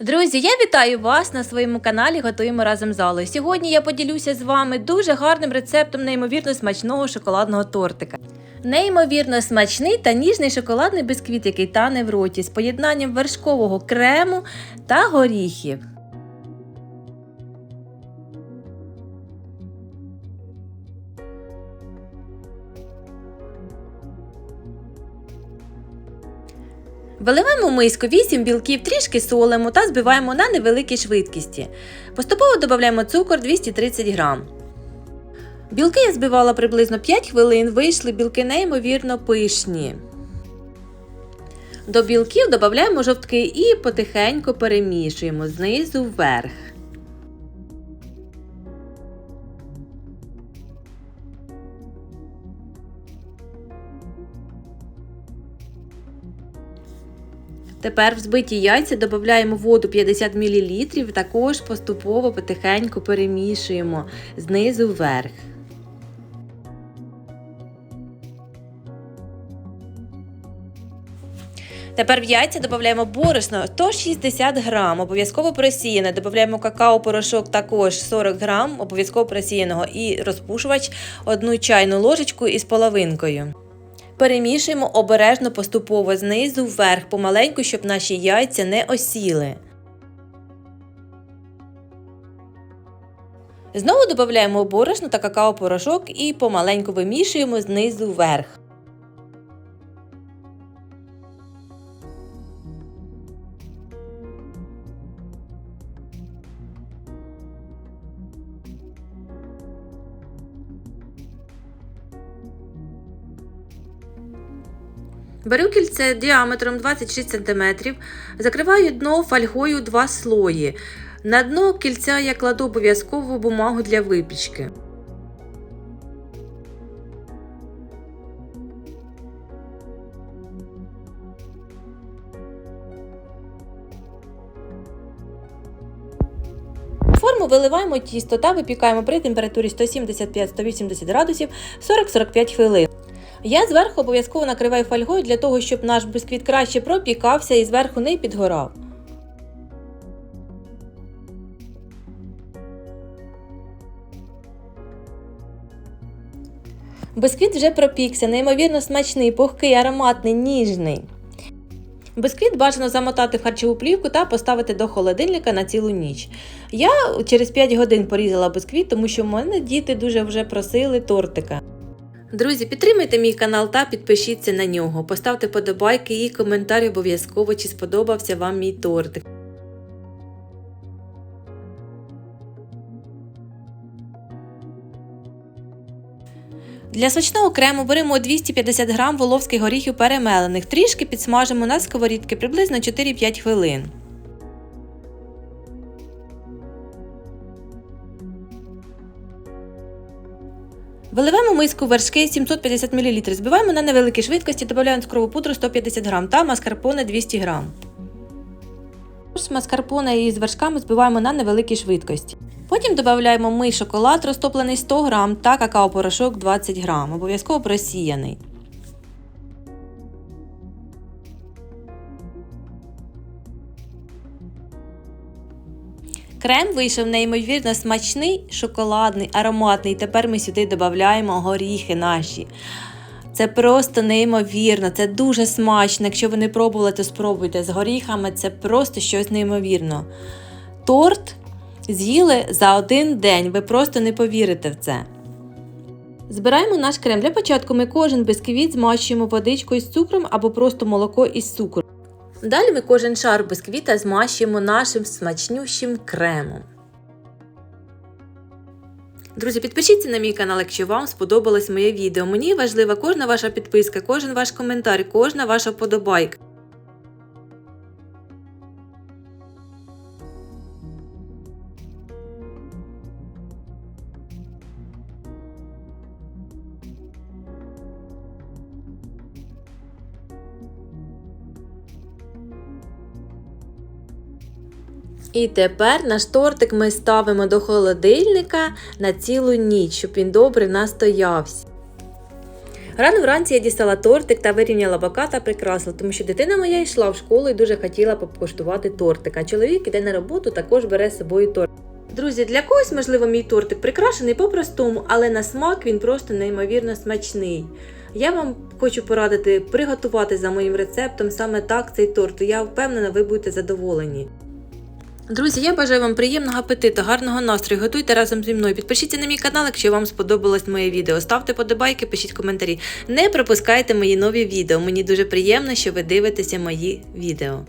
Друзі, я вітаю вас на своєму каналі Готуємо разом з Аллою. Сьогодні я поділюся з вами дуже гарним рецептом неймовірно смачного шоколадного тортика. Неймовірно смачний та ніжний шоколадний бисквіт, який тане в роті з поєднанням вершкового крему та горіхів. Виливаємо в миску 8 білків, трішки солимо та збиваємо на невеликій швидкості. Поступово додаємо цукор 230 грам. Білки я збивала приблизно 5 хвилин, вийшли білки неймовірно пишні. До білків додаємо жовтки і потихеньку перемішуємо знизу вверх. Тепер в збиті яйця додаємо воду 50 мл, також поступово потихеньку перемішуємо знизу вверх. Тепер в яйця додаємо борошно 160 грам, обов'язково просіяне. Додаємо какао-порошок також 40 грам, обов'язково просіяного і розпушувач 1 чайну ложечку із половинкою. Перемішуємо обережно поступово знизу вверх, помаленьку, щоб наші яйця не осіли. Знову додаємо борошно та какао-порошок і помаленьку вимішуємо знизу вверх. Беру кільце діаметром 26 см, закриваю дно фольгою 2 слої. На дно кільця я кладу обов'язкову бумагу для випічки. Форму виливаємо тісто та випікаємо при температурі 175-180 градусів 40-45 хвилин. Я зверху обов'язково накриваю фольгою для того, щоб наш бисквіт краще пропікався і зверху не підгорав. Бисквіт вже пропікся, неймовірно смачний, пухкий, ароматний, ніжний. Бисквіт бажано замотати в харчову плівку та поставити до холодильника на цілу ніч. Я через 5 годин порізала бисквіт, тому що в мене діти дуже вже просили тортика. Друзі, підтримайте мій канал та підпишіться на нього. Поставте подобайки і коментар обов'язково, чи сподобався вам мій тортик. Для смачного крему беремо 250 г воловських горіхів перемелених, трішки підсмажимо на сковорідки приблизно 4-5 хвилин. Виливаємо миску вершки 750 мл, збиваємо на невеликій швидкості, додаємо цукрову пудру 150 г та маскарпоне 200 г. Маскарпоне із вершками збиваємо на невеликій швидкості. Потім додаємо ми шоколад розтоплений 100 г та какао-порошок 20 г, обов'язково просіяний. Крем вийшов неймовірно смачний, шоколадний, ароматний. Тепер ми сюди додаємо горіхи наші. Це просто неймовірно, це дуже смачно. Якщо ви не пробували, то спробуйте. З горіхами це просто щось неймовірно. Торт з'їли за один день, ви просто не повірите в це. Збираємо наш крем. Для початку ми кожен бисквіт змащуємо водичкою з цукром або просто молоко із цукром. Далі ми кожен шар бисквіта змащуємо нашим смачнющим кремом. Друзі, підпишіться на мій канал, якщо вам сподобалось моє відео. Мені важлива кожна ваша підписка, кожен ваш коментар, кожна ваша вподобайка. І тепер наш тортик ми ставимо до холодильника на цілу ніч, щоб він добре настоявся. Рано вранці я дістала тортик та вирівняла бока та прикрасила, тому що дитина моя йшла в школу і дуже хотіла покуштувати тортик. А чоловік іде на роботу, також бере з собою торт. Друзі, для когось, можливо, мій тортик прикрашений по-простому, але на смак він просто неймовірно смачний. Я вам хочу порадити приготувати за моїм рецептом саме так цей торт. Я впевнена, ви будете задоволені. Друзі, я бажаю вам приємного апетиту, гарного настрою. Готуйте разом зі мною. Підпишіться на мій канал, якщо вам сподобалось моє відео. Ставте подобайки, пишіть коментарі. Не пропускайте мої нові відео. Мені дуже приємно, що ви дивитеся мої відео.